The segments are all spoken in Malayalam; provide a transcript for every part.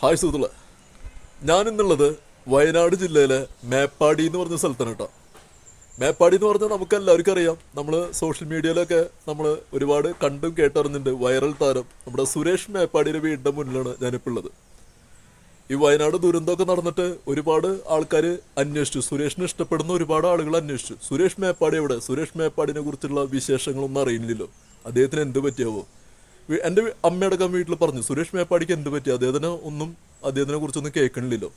ഹായ് സുഹൃത്തുക്കളെ. ഞാനിന്നുള്ളത് വയനാട് ജില്ലയിലെ മേപ്പാടി എന്ന് പറഞ്ഞ സ്ഥലത്താണ് കേട്ടോ. മേപ്പാടി എന്ന് പറഞ്ഞാൽ നമുക്ക് എല്ലാവർക്കും അറിയാം. നമ്മൾ സോഷ്യൽ മീഡിയയിലൊക്കെ നമ്മൾ ഒരുപാട് കണ്ടും കേട്ടറിഞ്ഞിട്ടുണ്ട് വൈറൽ താരം നമ്മുടെ സുരേഷ് മേപ്പാടിയുടെ വീടിന്റെ മുന്നിലാണ് ഞാനിപ്പോൾ ഉള്ളത്. ഈ വയനാട് ദുരന്തമൊക്കെ നടന്നിട്ട് ഒരുപാട് ആൾക്കാർ അന്വേഷിച്ചു. സുരേഷിനെ ഇഷ്ടപ്പെടുന്ന ഒരുപാട് ആളുകൾ അന്വേഷിച്ചു. സുരേഷ് മേപ്പാടി എവിടെ? സുരേഷ് മേപ്പാടിനെ കുറിച്ചുള്ള വിശേഷങ്ങളൊന്നും അറിയില്ലല്ലോ അദ്ദേഹത്തിന് എന്ത് പറ്റിയാവോ? എന്റെ അമ്മയടക്കം വീട്ടിൽ പറഞ്ഞു സുരേഷ് മേപ്പാടിക്ക് എന്ത് പറ്റി? അദ്ദേഹത്തിന് ഒന്നും അദ്ദേഹത്തിനെ കുറിച്ചൊന്നും കേൾക്കണില്ലല്ലോ.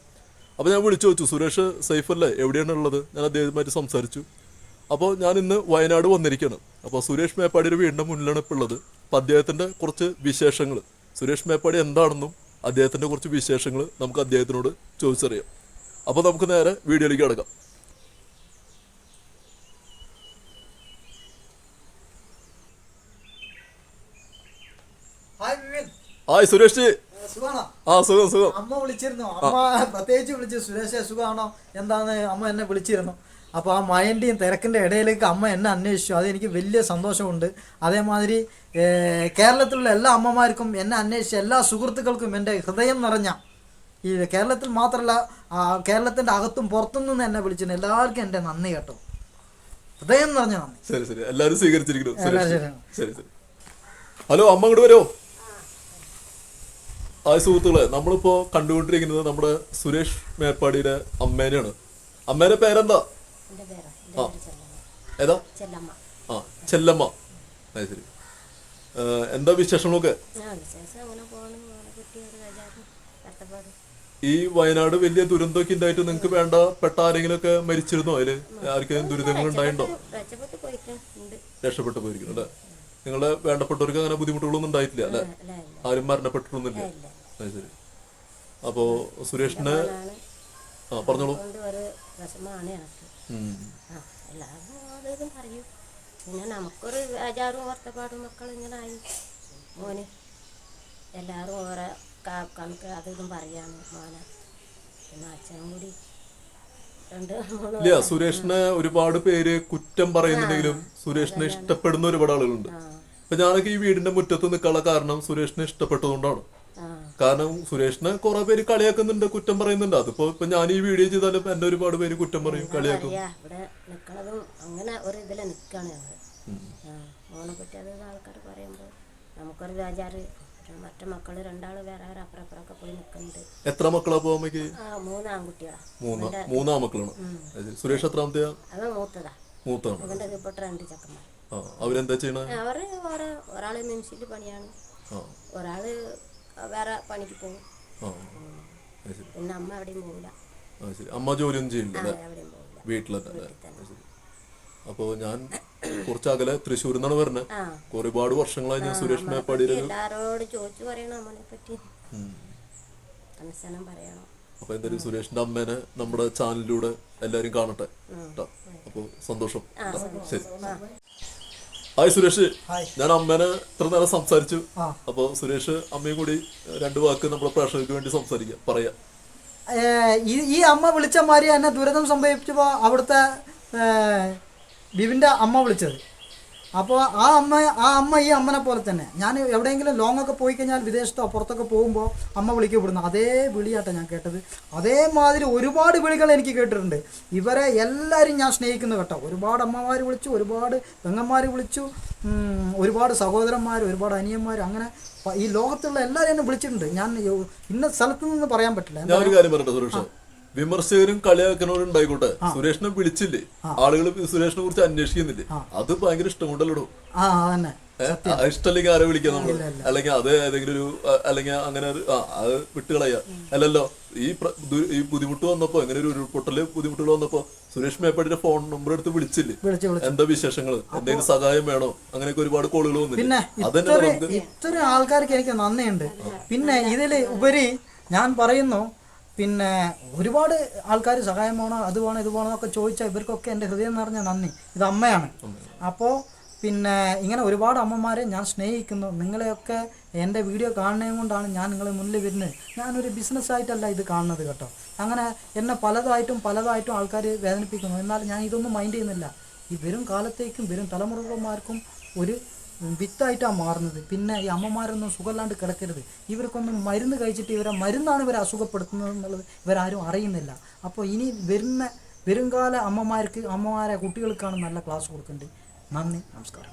അപ്പോൾ ഞാൻ വിളിച്ചു വെച്ചു സുരേഷ് സേഫ് അല്ലേ? എവിടെയാണ് ഉള്ളത്? ഞാൻ അദ്ദേഹവുമായിട്ട് സംസാരിച്ചു. അപ്പോൾ ഞാൻ ഇന്ന് വയനാട് വന്നിരിക്കുകയാണ് അപ്പോൾ സുരേഷ് മേപ്പാടിയുടെ വീടിന്റെ മുന്നിലാണ് ഇപ്പോൾ ഉള്ളത്. അപ്പോൾ അദ്ദേഹത്തിന്റെ കുറച്ച് വിശേഷങ്ങൾ സുരേഷ് മേപ്പാടി എന്താണെന്നും അദ്ദേഹത്തിന്റെ കുറച്ച് വിശേഷങ്ങൾ നമുക്ക് അദ്ദേഹത്തിനോട് ചോദിച്ചറിയാം. അപ്പോൾ നമുക്ക് നേരെ വീഡിയോയിലേക്ക് കിടക്കാം ഹായ് വിപിൻ ഹായ് സുരേഷ്. ആ സുഖം സുഖം. അമ്മ വിളിച്ചിരുന്നു. അമ്മ പ്രത്യേകിച്ച് വിളിച്ചു. സുരേഷ് സുഖമാണോ? എന്താന്ന് അമ്മ എന്നെ വിളിച്ചിരുന്നു. അപ്പോൾ ആ മയന്റെയും തിരക്കിന്റെ ഇടയിലേക്ക് അമ്മ എന്നെ അന്വേഷിച്ചു. അതെനിക്ക് വലിയ സന്തോഷമുണ്ട്. അതേമാതിരി കേരളത്തിലുള്ള എല്ലാ അമ്മമാർക്കും എന്നെ അന്വേഷിച്ച എല്ലാ സുഹൃത്തുക്കൾക്കും എന്റെ ഹൃദയം നിറഞ്ഞ ഈ കേരളത്തിൽ മാത്രമല്ല കേരളത്തിന്റെ കേരളത്തിന്റെ അകത്തും പുറത്തും നിന്ന് എന്നെ വിളിച്ചിരുന്നു എല്ലാവർക്കും എന്റെ നന്ദി കേട്ടോ. ഹൃദയം നിറഞ്ഞ നന്ദി. ശരി ശരി. എല്ലാവരും സ്വീകരിച്ചിരിക്കുന്നു. ഹലോ അമ്മ ഇങ്ങോട്ട് വരുമോ ഹായ് സുഹൃത്തുക്കളെ നമ്മളിപ്പോ കണ്ടുകൊണ്ടിരിക്കുന്നത് നമ്മുടെ സുരേഷ് മേപ്പാടിയുടെ അമ്മേനെയാണ്. അമ്മേന്റെ പേരെന്താ? ആ. ഏതാ? ചെല്ലമ്മ. ആ ചെല്ലമ്മ. അത് ശരി. എന്താ വിശേഷങ്ങളൊക്കെ? ഈ വയനാട് വലിയ ദുരന്തമൊക്കെ ഉണ്ടായിട്ട് നിങ്ങൾക്ക് വേണ്ട പെട്ട ആരെങ്കിലും ഒക്കെ മരിച്ചിരുന്നോ? അതിൽ ആർക്കെങ്കിലും ദുരിതങ്ങൾ ഉണ്ടായിട്ടുണ്ടോ? രക്ഷപ്പെട്ട് പോയിരിക്കുന്നു അല്ലേ? നിങ്ങളുടെ വേണ്ടപ്പെട്ടവർക്ക് അങ്ങനെ ബുദ്ധിമുട്ടുകളൊന്നും ഉണ്ടായിട്ടില്ല അല്ലെ? ആരും മരണപ്പെട്ടിട്ടൊന്നുമില്ല. അത് ശരി. അപ്പോ സുരേഷിന് ആ പറഞ്ഞോളൂ. പിന്നെ നമുക്കൊരു ബേജാറും ഓർത്തപ്പാടും മക്കൾ ഇങ്ങനെ ആയി. മോന് എല്ലാവരും ഓരോ കണക്ക് അതും പറയാണ്. മോനെ പിന്നെ അച്ഛനും കൂടി ഇല്ല സുരേഷിനെ ഒരുപാട് പേര് കുറ്റം പറയുന്നുണ്ടെങ്കിലും സുരേഷിനെ ഇഷ്ടപ്പെടുന്ന ഒരുപാട് ആളുകളുണ്ട്. അപ്പൊ ഞാനൊക്കെ ഈ വീടിന്റെ മുറ്റത്ത് നിൽക്കാനുള്ള കാരണം സുരേഷിനെ ഇഷ്ടപ്പെട്ടതുകൊണ്ടാണ്. കാരണം സുരേഷിനെ കുറെ പേര് കളിയാക്കുന്നുണ്ട് കുറ്റം പറയുന്നുണ്ട്. അതിപ്പോ ഇപ്പൊ ഞാൻ ഈ വീഡിയോ ചെയ്താലും എന്നെ ഒരുപാട് പേര് കുറ്റം പറയും കളിയാക്കും. അങ്ങനെ ഒരു ഞങ്ങൾ അത് ആൾക്കാർ പറയുമ്പോൾ നമുക്കൊരു ബേജാറ് മറ്റു വേറെ വേറെ പോയി നിൽക്കുന്നുണ്ട് എത്ര മക്കളാ അപ്പൊ അമ്മയ്ക്ക്? ആ മൂന്ന് ആൺകുട്ടികളാണ് മൂന്ന് മൂന്നാം മക്കളാണ് അത് ശരി. സുരേഷ് എത്രാമത്തെ മൂത്തതാ. മൂത്താണ്. രണ്ട് ചെക്കന്മാർ ആ അവരെന്താ ചെയ്യണേ? അവർ വേറെ ഒരാൾ മിംസിൽ പണിയാണ്. ആ. ഒരാൾ വേറെ പണിക്ക് പോകും. ആ അത് ശരി. പിന്നെ അമ്മ എവിടെയും പോകില്ല ശരി. അമ്മ ജോലിയൊന്നും ചെയ്യില്ല ആ എവിടെയും പോകില്ല അല്ലേ? അത് ശരി അപ്പോ ഞാൻ കുറച്ച് അകലെ തൃശ്ശൂർ നിന്നാണ് വരുന്നത് ഒരുപാട് വർഷങ്ങളായി ഞാൻ സുരേഷ് മേപ്പാടി അപ്പൊ എന്തായാലും സുരേഷിന്റെ അമ്മേനെ നമ്മുടെ ചാനലിലൂടെ എല്ലാരും കാണട്ടെ. ട്ടോ. അപ്പൊ സന്തോഷം. ശരി. ഹായ് സുരേഷ്. ഞാൻ അമ്മേനെ ഇത്ര നേരം സംസാരിച്ചു. അപ്പൊ സുരേഷ് അമ്മയും കൂടി രണ്ട് വാക്ക് നമ്മുടെ പ്രേക്ഷകർക്ക് വേണ്ടി സംസാരിക്കാം. പറയാ. ഈ അമ്മ വിളിച്ച മാതിരി എന്നെ ദുരിതം സംഭവിച്ചപ്പോ അവിടുത്തെ ബിബിന്റെ അമ്മ വിളിച്ചത്. അപ്പോൾ ആ അമ്മ ആ അമ്മ ഈ അമ്മനെ പോലെ തന്നെ. ഞാൻ എവിടെയെങ്കിലും ലോങ് ഒക്കെ പോയി കഴിഞ്ഞാൽ വിദേശത്തോ പുറത്തൊക്കെ പോകുമ്പോൾ അമ്മ വിളിക്കപ്പെടുന്നു അതേ വിളിയാട്ടെ ഞാൻ കേട്ടത്. അതേമാതിരി ഒരുപാട് വിളികൾ എനിക്ക് കേട്ടിട്ടുണ്ട്. ഇവരെ എല്ലാവരും ഞാൻ സ്നേഹിക്കുന്നു കേട്ടോ. ഒരുപാട് അമ്മമാർ വിളിച്ചു ഒരുപാട് പെങ്ങന്മാർ വിളിച്ചു ഒരുപാട് സഹോദരന്മാർ ഒരുപാട് അനിയന്മാർ അങ്ങനെ ഈ ലോകത്തുള്ള എല്ലാവരും എന്നെ വിളിച്ചിട്ടുണ്ട്. ഞാൻ ഇന്ന സ്ഥലത്ത് നിന്ന് പറയാൻ പറ്റില്ല. ഒരു കാര്യം വിമർശകരും കളിയാക്കുന്നവരും ഉണ്ടായിക്കോട്ടെ സുരേഷിനെ വിളിച്ചില്ലേ? ആളുകൾ സുരേഷിനെ കുറിച്ച് അന്വേഷിക്കുന്നില്ലേ? അത് ഭയങ്കര ഇഷ്ടം കൊണ്ടല്ലോ ആ അതന്നെ. ഇഷ്ടല്ലെങ്കിൽ ആരെ വിളിക്കാം നമ്മൾ അല്ലെങ്കിൽ അത് ഏതെങ്കിലും ഒരു അല്ലെങ്കിൽ അങ്ങനെ ഒരു ആ അത് വിട്ടുകളയ. അല്ലല്ലോ ഈ ഈ ബുദ്ധിമുട്ട് വന്നപ്പോ എങ്ങനെ ഒരു ഉരുൾപൊട്ടൽ ബുദ്ധിമുട്ടുകൾ വന്നപ്പോ സുരേഷ് മേപ്പാടിന്റെ ഫോൺ നമ്പർ എടുത്ത് വിളിച്ചില്ലേ? വിളിച്ച് വിളിച്ച്. എന്താ വിശേഷങ്ങൾ എന്തെങ്കിലും സഹായം വേണോ? അങ്ങനെയൊക്കെ ഒരുപാട് കോളുകൾ പിന്നെ അതെന്നെ ഇത്ര ആൾക്കാർക്ക് എനിക്ക് നന്ദിയുണ്ട്. പിന്നെ ഇതിൽ ഉപരി ഞാൻ പറയുന്നു പിന്നെ ഒരുപാട് ആൾക്കാർ സഹായം വേണോ അത് വേണോ ഇത് വേണോ എന്നൊക്കെ ചോദിച്ചാൽ ഇവർക്കൊക്കെ എന്റെ ഹൃദയം നിറഞ്ഞ നന്ദി. ഇത് അമ്മയാണ്. അപ്പോൾ പിന്നെ ഇങ്ങനെ ഒരുപാട് അമ്മമാരെ ഞാൻ സ്നേഹിക്കുന്നു. നിങ്ങളെയൊക്കെ എന്റെ വീഡിയോ കാണുന്നതും കൊണ്ടാണ് ഞാൻ നിങ്ങളെ മുന്നിൽ വരുന്നത്. ഞാനൊരു ബിസിനസ്സായിട്ടല്ല ഇത് കാണുന്നത് കേട്ടോ. അങ്ങനെ എന്നെ പലതായിട്ടും പലതായിട്ടും ആൾക്കാർ വേദനിപ്പിക്കുന്നു. എന്നാൽ ഞാൻ ഇതൊന്നും മൈൻഡ് ചെയ്യുന്നില്ല. ഈ വരും കാലത്തേക്കും വരും തലമുറകന്മാർക്കും ഒരു വിത്തായിട്ടാണ് മാറുന്നത്. പിന്നെ ഈ അമ്മമാരൊന്നും സുഖമില്ലാണ്ട് കിടക്കരുത്. ഇവർക്കൊന്നും മരുന്ന് കഴിച്ചിട്ട് ഇവരെ മരുന്നാണ് ഇവരെ അസുഖപ്പെടുത്തുന്നത് എന്നുള്ളത് ഇവരാരും അറിയുന്നില്ല. അപ്പോൾ ഇനി വരുന്ന വരുംകാല അമ്മമാർക്ക് അമ്മമാരെ കുട്ടികൾക്കാണ് നല്ല ക്ലാസ് കൊടുക്കേണ്ടത്. നന്ദി നമസ്കാരം.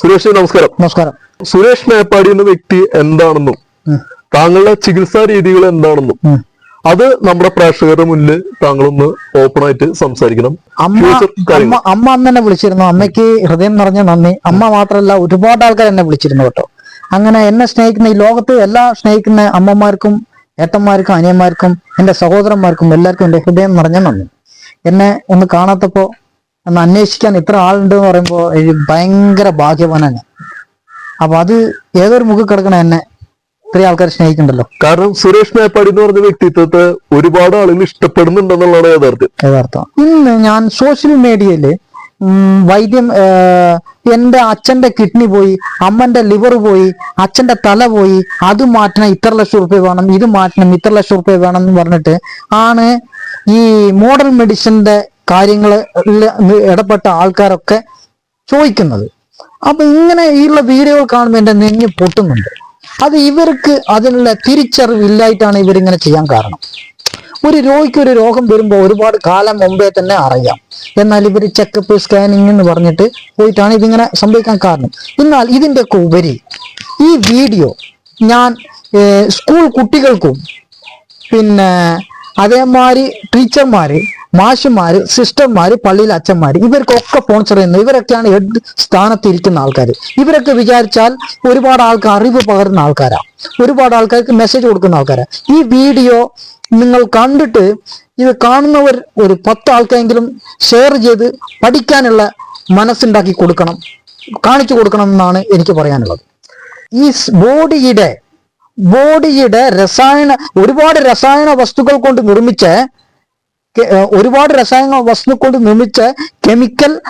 സുരേഷ് നമസ്കാരം. നമസ്കാരം. സുരേഷ് മേപ്പാടി എന്ന വ്യക്തി എന്താണെന്നും താങ്കളുടെ ചികിത്സാ രീതികൾ എന്താണെന്നും അത് നമ്മുടെ പ്രേക്ഷകരുടെ മുന്നിൽ താങ്കളൊന്ന് ഓപ്പൺ ആയിട്ട് സംസാരിക്കണം. അമ്മ അമ്മ അന്ന് എന്നെ വിളിച്ചിരുന്നു. അമ്മയ്ക്ക് ഹൃദയം നിറഞ്ഞ നന്ദി. അമ്മ മാത്രമല്ല ഒരുപാട് ആൾക്കാർ എന്നെ വിളിച്ചിരുന്നു കേട്ടോ. അങ്ങനെ എന്നെ സ്നേഹിക്കുന്ന ഈ ലോകത്ത് എല്ലാ സ്നേഹിക്കുന്ന അമ്മമാർക്കും ഏട്ടന്മാർക്കും അനിയന്മാർക്കും എന്റെ സഹോദരന്മാർക്കും എല്ലാവർക്കും എന്റെ ഹൃദയം നിറഞ്ഞ നന്ദി. എന്നെ ഒന്ന് കാണാത്തപ്പോ ഒന്ന് അന്വേഷിക്കാൻ ഇത്ര ആളുണ്ട് എന്ന് പറയുമ്പോൾ ഭയങ്കര ഭാഗ്യവാനാണ് അപ്പൊ അത് ഏതൊരു മുഖം കിടക്കണ എന്നെ ഇത്രയും ആൾക്കാർ സ്നേഹിക്കുന്നുണ്ടല്ലോ കാരണം സുരേഷ് മേപ്പാടി എന്ന് പറഞ്ഞ വ്യക്തിത്വത്തെ ഒരുപാട് ആളുകൾ ഇഷ്ടപ്പെടുന്നുണ്ടെന്നുള്ളതാണ് യഥാർത്ഥം. യഥാർത്ഥം. ഇന്ന് ഞാൻ സോഷ്യൽ മീഡിയയിൽ വൈദ്യം എന്റെ എന്റെ അച്ഛന്റെ കിഡ്നി പോയി അമ്മന്റെ ലിവർ പോയി അച്ഛന്റെ തല പോയി അത് മാറ്റണം ഇത്ര ലക്ഷം റുപ്യ വേണം ഇത് മാറ്റണം ഇത്ര ലക്ഷം റുപ്യ വേണം എന്ന് പറഞ്ഞിട്ട് ആണ് ഈ മോഡൽ മെഡിസിന്റെ കാര്യങ്ങൾ ഇടപെട്ട ആൾക്കാരൊക്കെ ചോദിക്കുന്നത്. അപ്പൊ ഇങ്ങനെ ഉള്ള വീഡിയോകൾ കാണുമ്പോൾ എന്റെ നെഞ്ഞ് പൊട്ടുന്നുണ്ട്. അത് ഇവർക്ക് അതിനുള്ള തിരിച്ചറിവ് ഇല്ലായിട്ടാണ് ഇവരിങ്ങനെ ചെയ്യാൻ കാരണം. ഒരു രോഗിക്ക് ഒരു രോഗം വരുമ്പോൾ ഒരുപാട് കാലം മുമ്പേ തന്നെ അറിയാം. എന്നാൽ ഇവർ ചെക്കപ്പ് സ്കാനിങ് എന്ന് പറഞ്ഞിട്ട് പോയിട്ടാണ് ഇതിങ്ങനെ സംഭവിക്കാൻ കാരണം. എന്നാൽ ഇതിന്റെയൊക്കെ ഉപരി ഈ വീഡിയോ ഞാൻ സ്കൂൾ കുട്ടികൾക്കും പിന്നെ അതേമാതിരി ടീച്ചർമാര് മാഷുമാര് സിസ്റ്റർമാര് പള്ളിയിലെ അച്ഛന്മാര് ഇവർക്കൊക്കെ സ്പോൺസർ ചെയ്യുന്നത് ഇവരൊക്കെയാണ് ഹെഡ് സ്ഥാനത്തിരിക്കുന്ന ആൾക്കാർ ഇവരൊക്കെ വിചാരിച്ചാൽ ഒരുപാട് ആൾക്കാർ അറിവ് പകരുന്ന ആൾക്കാരാ. ഒരുപാട് ആൾക്കാർക്ക് മെസ്സേജ് കൊടുക്കുന്ന ആൾക്കാരാ. ഈ വീഡിയോ നിങ്ങൾ കണ്ടിട്ട് ഇത് കാണുന്നവർ ഒരു പത്ത് ആൾക്കാരെങ്കിലും ഷെയർ ചെയ്ത് പഠിക്കാനുള്ള മനസ്സുണ്ടാക്കി കൊടുക്കണം. കാണിച്ചു കൊടുക്കണം എന്നാണ് എനിക്ക് പറയാനുള്ളത്. ഈ ബോഡിയുടെ ബോഡിയുടെ രസായന ഒരുപാട് രസായന വസ്തുക്കൾ കൊണ്ട് നിർമ്മിച്ച ഒരുപാട് രസായന വസ്തു കൊണ്ട് നിർമ്മിച്ച കെമിക്കൽ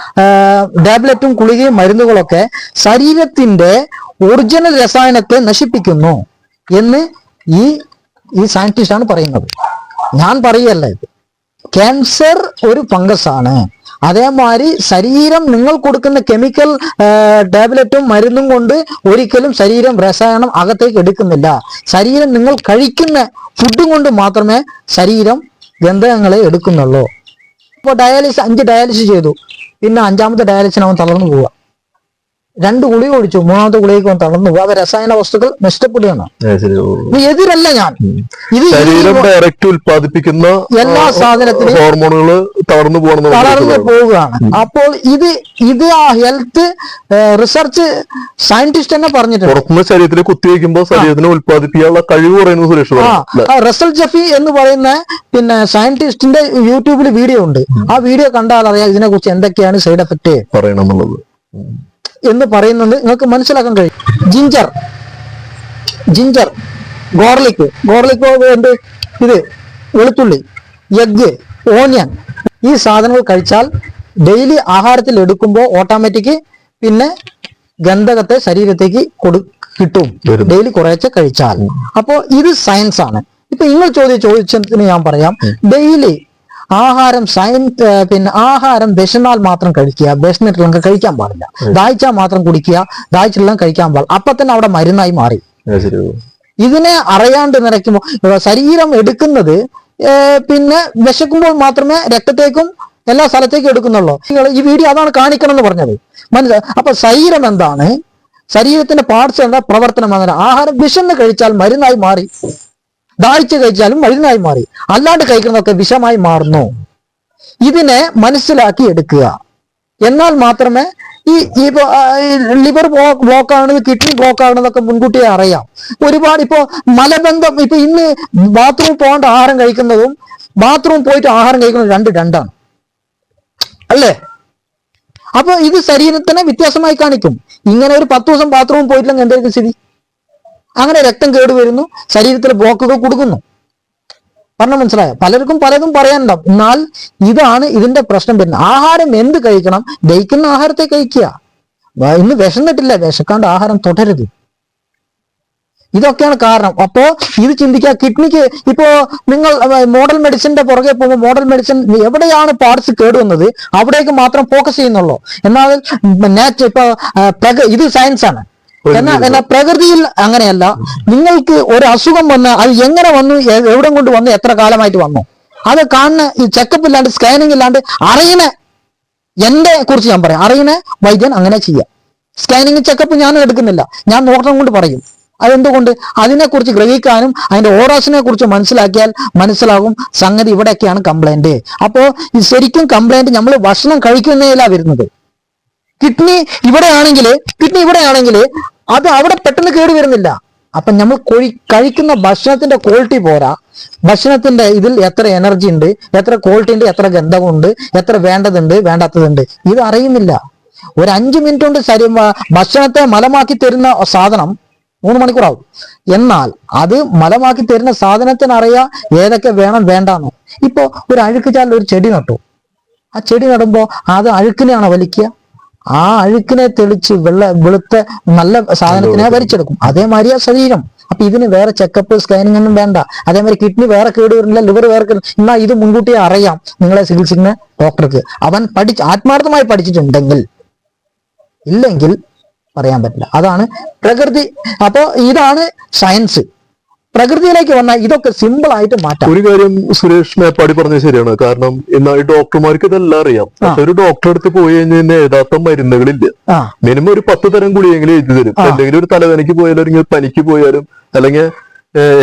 ടാബ്ലറ്റും ഗുളികയും മരുന്നുകളൊക്കെ ശരീരത്തിന്റെ ഒറിജിനൽ രസായനത്തെ നശിപ്പിക്കുന്നു എന്ന് ഈ ഈ ആണ് പറയുന്നത്. ഞാൻ പറയല്ല ഇത്. ക്യാൻസർ ഒരു ഫംഗസ് ആണ് അതേമാതിരി ശരീരം നിങ്ങൾ കൊടുക്കുന്ന കെമിക്കൽ ടാബ്ലറ്റും മരുന്നും കൊണ്ട് ഒരിക്കലും ശരീരം രസായനം അകത്തേക്ക് എടുക്കുന്നില്ല. ശരീരം നിങ്ങൾ കഴിക്കുന്ന ഫുഡും കൊണ്ട് മാത്രമേ ശരീരം ഗന്ധകങ്ങളെ എടുക്കുന്നുള്ളൂ. ഇപ്പോൾ ഡയാലിസിസ് അഞ്ച് ഡയാലിസിസ് ചെയ്തു. പിന്നെ അഞ്ചാമത്തെ ഡയാലിസിന് അവൻ തളർന്നു പോവുക. രണ്ട് ഗുളിക ഒഴിച്ചു മൂന്നാമത്തെ ഗുളികയ്ക്ക് അവൻ തളർന്നു അവ രസായന വസ്തുക്കൾ നഷ്ടപ്പെടുകയാണ്. എതിരല്ല ഞാൻ. ഇത് ശരീരം ഡയറക്റ്റ് ഉൽപ്പാദിപ്പിക്കുന്ന എല്ലാ സാധനത്തിനും ഹോർമോണുകൾ തളർന്നു പോകണം തളർന്നു പോവുകയാണ്. അപ്പോൾ ഇത് ഇത് ആ ഹെൽത്ത് റിസർച്ച് സയന്റിസ്റ്റ് തന്നെ പറഞ്ഞിട്ടുണ്ട്. പുറത്തുനിന്ന് ശരീരത്തിൽ കുത്തിവെക്കുമ്പോൾ ശരീരത്തിന് ഉൽപ്പാദിപ്പിക്കാനുള്ള കഴിവ് പറയുന്നത് സുരേഷ് ആ റസൽ ജഫി എന്ന് പറയുന്ന പിന്നെ സയന്റിസ്റ്റിന്റെ യൂട്യൂബിൽ വീഡിയോ ഉണ്ട്. ആ വീഡിയോ കണ്ടാൽ അറിയാം ഇതിനെ കുറിച്ച് എന്തൊക്കെയാണ് സൈഡ് എഫക്റ്റ്. പറയണം എന്നുള്ളത്. എന്ന് പറയുന്നത് നിങ്ങൾക്ക് മനസ്സിലാക്കാൻ കഴിയും. ജിഞ്ചർ ജിഞ്ചർ ഗോർലിക് ഗോർലിക് എന്ത്? ഇത് വെളുത്തുള്ളി. എഗ്ഗ് ഓനിയൻ ഈ സാധനങ്ങൾ കഴിച്ചാൽ ഡെയിലി ആഹാരത്തിൽ എടുക്കുമ്പോൾ ഓട്ടോമാറ്റിക് പിന്നെ ഗന്ധകത്തെ ശരീരത്തേക്ക് കൊടു കിട്ടും. ഡെയിലി കുറേശ്ശെ കഴിച്ചാൽ. അപ്പോൾ ഇത് സയൻസ് ആണ്. ഇപ്പൊ നിങ്ങൾ ചോദ്യം ചോദിച്ചതിന് ഞാൻ പറയാം. ഡെയിലി ആഹാരം സൈൻ പിന്നെ ആഹാരം വിശന്നാൽ മാത്രം കഴിക്കുക. വിശന്നിട്ടുള്ള കഴിക്കാൻ പാടില്ല. ദാഹിച്ചാൽ മാത്രം കുടിക്കുക. ദാഹിച്ചിട്ടുള്ള കഴിക്കാൻ പാടില്ല. അപ്പൊ തന്നെ അവിടെ മരുന്നായി മാറി. ഇതിനെ അറിയാണ്ട് നിറയ്ക്കുമ്പോൾ ശരീരം എടുക്കുന്നത് പിന്നെ വിശക്കുമ്പോൾ മാത്രമേ രക്തത്തേക്കും എല്ലാ സ്ഥലത്തേക്കും എടുക്കുന്നുള്ളൂ. നിങ്ങൾ ഈ വീഡിയോ അതാണ് കാണിക്കണം എന്ന് പറഞ്ഞത്. മനസ്സിലായി അപ്പൊ ശരീരം എന്താണ്? ശരീരത്തിന്റെ പാർട്സ് എന്താ? പ്രവർത്തനം അങ്ങനെ ആഹാരം വിശന്ന് കഴിച്ചാൽ മരുന്നായി മാറി. ദാഹിച്ച് കഴിച്ചാലും മരുന്നായി മാറി. അല്ലാണ്ട് കഴിക്കുന്നതൊക്കെ വിഷമായി മാറുന്നു. ഇതിനെ മനസ്സിലാക്കി എടുക്കുക. എന്നാൽ മാത്രമേ ഈ ലിവർ ബ്ലോക്ക് ആണെന്ന് കിഡ്നി ബ്ലോക്ക് ആണെന്നൊക്കെ മുൻകൂട്ടിയെ അറിയാം. ഒരുപാട് ഇപ്പോ മലബന്ധം ഇപ്പൊ ഇന്ന് ബാത്റൂം പോകേണ്ട ആഹാരം കഴിക്കുന്നതും ബാത്റൂം പോയിട്ട് ആഹാരം കഴിക്കുന്നതും രണ്ട് രണ്ടാണ്. അല്ലേ? അപ്പൊ ഇത് ശരീരത്തിനെ വ്യത്യാസമായി കാണിക്കും. ഇങ്ങനെ ഒരു പത്ത് ദിവസം ബാത്റൂം പോയിട്ടില്ലെങ്കിൽ എന്തായിരിക്കും സ്ഥിതി? അങ്ങനെ രക്തം കേട് വരുന്നു ശരീരത്തിൽ ബ്ലോക്കുകൾ കൊടുക്കുന്നു. പറഞ്ഞ മനസ്സിലായോ? പലർക്കും പലതും പറയാനുണ്ടാവും. എന്നാൽ ഇതാണ് ഇതിന്റെ പ്രശ്നം വരുന്നത്. ആഹാരം എന്ത് കഴിക്കണം? ദഹിക്കുന്ന ആഹാരത്തെ കഴിക്കുക. ഇന്ന് വിശന്നിട്ടില്ല വിശക്കാണ്ട് ആഹാരം തുടരുത് ഇതൊക്കെയാണ് കാരണം. അപ്പോ ഇത് ചിന്തിക്കുക കിഡ്നിക്ക് ഇപ്പോ നിങ്ങൾ മോഡൽ മെഡിസിന്റെ പുറകെ പോകുമ്പോൾ മോഡൽ മെഡിസിൻ എവിടെയാണ് പാർട്സ് കേടുവന്നത് അവിടേക്ക് മാത്രം ഫോക്കസ് ചെയ്യുന്നുള്ളൂ. എന്നാൽ നാറ്റ് ഇപ്പൊ ഇത് സയൻസ് ആണ്. എന്നാൽ എന്നാ പ്രകൃതിയിൽ അങ്ങനെയല്ല. നിങ്ങൾക്ക് ഒരു അസുഖം വന്ന് അത് എങ്ങനെ വന്നു? എവിടെ കൊണ്ട് വന്നു? എത്ര കാലമായിട്ട് വന്നു? അത് കാണുന്ന ഈ ചെക്കപ്പ് ഇല്ലാണ്ട് സ്കാനിങ് ഇല്ലാണ്ട് അറിയണ എന്റെ കുറിച്ച് ഞാൻ പറയാം. അറിയണ വൈദ്യൻ അങ്ങനെ ചെയ്യാം. സ്കാനിങ് ചെക്കപ്പ് ഞാൻ എടുക്കുന്നില്ല. ഞാൻ നോക്കണം കൊണ്ട് പറയും. അതെന്തുകൊണ്ട്? അതിനെക്കുറിച്ച് ഗ്രഹിക്കാനും അതിന്റെ ഓറാസിനെ കുറിച്ച് മനസ്സിലാക്കിയാൽ മനസ്സിലാകും സംഗതി ഇവിടെയൊക്കെയാണ് കംപ്ലൈന്റ് അപ്പോ ഈ ശരിക്കും കംപ്ലൈന്റ് നമ്മൾ ഭക്ഷണം കഴിക്കുന്നതിലാ വരുന്നത്. കിഡ്നി ഇവിടെയാണെങ്കിൽ കിഡ്നി ഇവിടെയാണെങ്കിൽ അത് അവിടെ പെട്ടെന്ന് കേട് വരുന്നില്ല. അപ്പൊ നമ്മൾ കൊഴി കഴിക്കുന്ന ഭക്ഷണത്തിന്റെ ക്വാളിറ്റി പോരാ. ഭക്ഷണത്തിന്റെ ഇതിൽ എത്ര എനർജി ഉണ്ട് എത്ര ക്വാളിറ്റി ഉണ്ട് എത്ര ഗന്ധമുണ്ട് എത്ര വേണ്ടതുണ്ട് വേണ്ടാത്തതുണ്ട്. ഇത് അറിയുന്നില്ല. ഒരു അഞ്ച് മിനിറ്റ് കൊണ്ട് ശരീരം ഭക്ഷണത്തെ മലമാക്കി തരുന്ന സാധനം മൂന്ന് മണിക്കൂറാവും. എന്നാൽ അത് മലമാക്കി തരുന്ന സാധനത്തിന് അറിയാം ഏതൊക്കെ വേണം വേണ്ടാന്ന്. ഇപ്പോ ഒരു അഴുക്ക് ചാലിൽ ഒരു ചെടി നട്ടു. ആ ചെടി നടുമ്പോ അത് അഴുക്കിനെയാണോ വലിക്കുക? ആ അഴുക്കിനെ തെളിച്ച് വെള്ള വെളുത്ത നല്ല സാധനത്തിനെ വരിച്ചെടുക്കും. അതേമാതിരിയാ ശരീരം. അപ്പൊ ഇതിന് വേറെ ചെക്കപ്പ് സ്കാനിങ് ഒന്നും വേണ്ട. അതേമാതിരി കിഡ്നി വേറെ കേട് വരുന്നില്ല ലിവർ വേറെ എന്നാ ഇത് മുൻകൂട്ടി അറിയാം. നിങ്ങളെ ചികിത്സിക്കുന്ന ഡോക്ടർക്ക് അവൻ പഠിച്ച് ആത്മാർത്ഥമായി പഠിച്ചിട്ടുണ്ടെങ്കിൽ ഇല്ലെങ്കിൽ പറയാൻ പറ്റില്ല. അതാണ് പ്രകൃതി. അപ്പോ ഇതാണ് സയൻസ് പ്രകൃതിയിലേക്ക് വന്നാൽ ഇതൊക്കെ സിമ്പിൾ ആയിട്ട് മാറ്റാം. ഒരു കാര്യം സുരേഷ് മേപ്പാടി പറഞ്ഞത് ശരിയാണ്. കാരണം ഇന്ന് ഈ ഡോക്ടർമാർക്ക് ഇതെല്ലാം അറിയാം. പക്ഷെ ഒരു ഡോക്ടറെ അടുത്ത് പോയി കഴിഞ്ഞാൽ യഥാർത്ഥ മരുന്നുകളില്ല. മിനിമം ഒരു പത്ത് തരം ഗുളിയെങ്കിലും എഴുതി തരും. എന്തെങ്കിലും ഒരു തലവേനയ്ക്ക് പോയാലും അല്ലെങ്കിൽ പനിക്ക് പോയാലും അല്ലെങ്കിൽ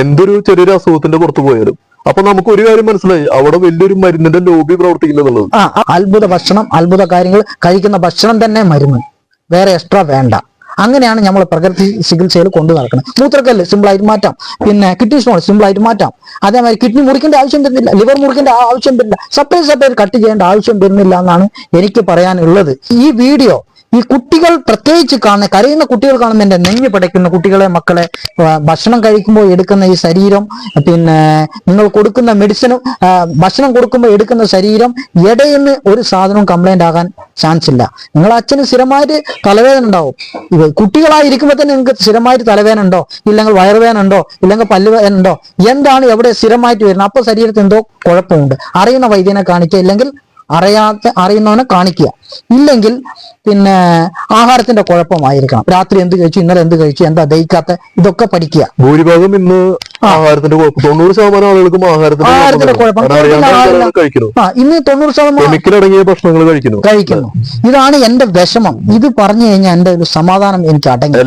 എന്തൊരു ചെറിയൊരു അസുഖത്തിന്റെ പുറത്ത് പോയാലും. അപ്പൊ നമുക്ക് ഒരു കാര്യം മനസ്സിലായി. അവിടെ വലിയൊരു മരുന്നിന്റെ ലോബി പ്രവർത്തിക്കുന്നുള്ളത് അത്ഭുത ഭക്ഷണം അത്ഭുത കാര്യങ്ങൾ കഴിക്കുന്ന ഭക്ഷണം തന്നെ മരുന്ന്. വേറെ എക്സ്ട്രാ വേണ്ട. അങ്ങനെയാണ് നമ്മൾ പ്രകൃതി ചികിത്സയിൽ കൊണ്ടു നടക്കുന്നത് മൂത്രക്കല്ല് സിമ്പിൾ ആയിട്ട് മാറ്റാം. പിന്നെ കിഡ്നി സ്റ്റോൺ സിമ്പിൾ ആയിട്ട് മാറ്റാം. അതേമാതിരി കിഡ്നി മുറിക്കേണ്ട ആവശ്യം വരുന്നില്ല. ലിവർ മുറിക്കേണ്ട ആവശ്യം വരുന്നില്ല. സെപ്പറേറ്റ് സെപ്പറേറ്റ് കട്ട് ചെയ്യേണ്ട ആവശ്യം വരുന്നില്ല എന്നാണ് എനിക്ക് പറയാനുള്ളത്. ഈ വീഡിയോ ഈ കുട്ടികൾ പ്രത്യേകിച്ച് കാണുന്ന കരയുന്ന കുട്ടികൾ കാണുന്ന എന്റെ നെഞ്ഞ് പടയ്ക്കുന്ന കുട്ടികളെ മക്കളെ ഭക്ഷണം കഴിക്കുമ്പോൾ എടുക്കുന്ന ഈ ശരീരം പിന്നെ നിങ്ങൾ കൊടുക്കുന്ന മെഡിസിനും ഭക്ഷണം കൊടുക്കുമ്പോൾ എടുക്കുന്ന ശരീരം ഇടയെന്ന് ഒരു സാധനവും കംപ്ലൈന്റ് ആകാൻ ചാൻസ് ഇല്ല. നിങ്ങൾ അച്ഛന് സ്ഥിരമായിട്ട് തലവേദന ഉണ്ടാവും. ഇത് കുട്ടികളായിരിക്കുമ്പോൾ തന്നെ നിങ്ങൾക്ക് സ്ഥിരമായിട്ട് തലവേദന ഉണ്ടോ? ഇല്ലെങ്കിൽ വയറുവേദന ഉണ്ടോ? ഇല്ലെങ്കിൽ പല്ലുവേദന ഉണ്ടോ? എന്താണ് എവിടെ സ്ഥിരമായിട്ട് വരുന്നത്? അപ്പോൾ ശരീരത്തിൽ എന്തോ കുഴപ്പമുണ്ട്. അറിയുന്ന വൈദ്യനെ കാണിക്കുക. ഇല്ലെങ്കിൽ അറിയാത്ത അറിയുന്നവനെ കാണിക്കുക. ഇല്ലെങ്കിൽ പിന്നെ ആഹാരത്തിന്റെ കുഴപ്പമായിരിക്കണം. രാത്രി എന്ത് കഴിച്ചു ഇന്നലെ എന്ത് കഴിച്ചു എന്താ ദഹിക്കാത്ത ഇതൊക്കെ പഠിക്കുക. ഭൂരിഭാഗം ഇന്ന് ആഹാരത്തിന്റെ തൊണ്ണൂറ് ശതമാനം ആളുകൾക്കും ആഹാരത്തിന്റെ കുഴപ്പം ആ ഇന്ന് തൊണ്ണൂറ് ശതമാനം ഭക്ഷണങ്ങൾ കഴിക്കുന്നു. കഴിക്കുന്നു. ഇതാണ് എന്റെ വിഷമം. ഇത് പറഞ്ഞു കഴിഞ്ഞാൽ എന്റെ ഒരു സമാധാനം എനിക്ക് അടങ്ങി.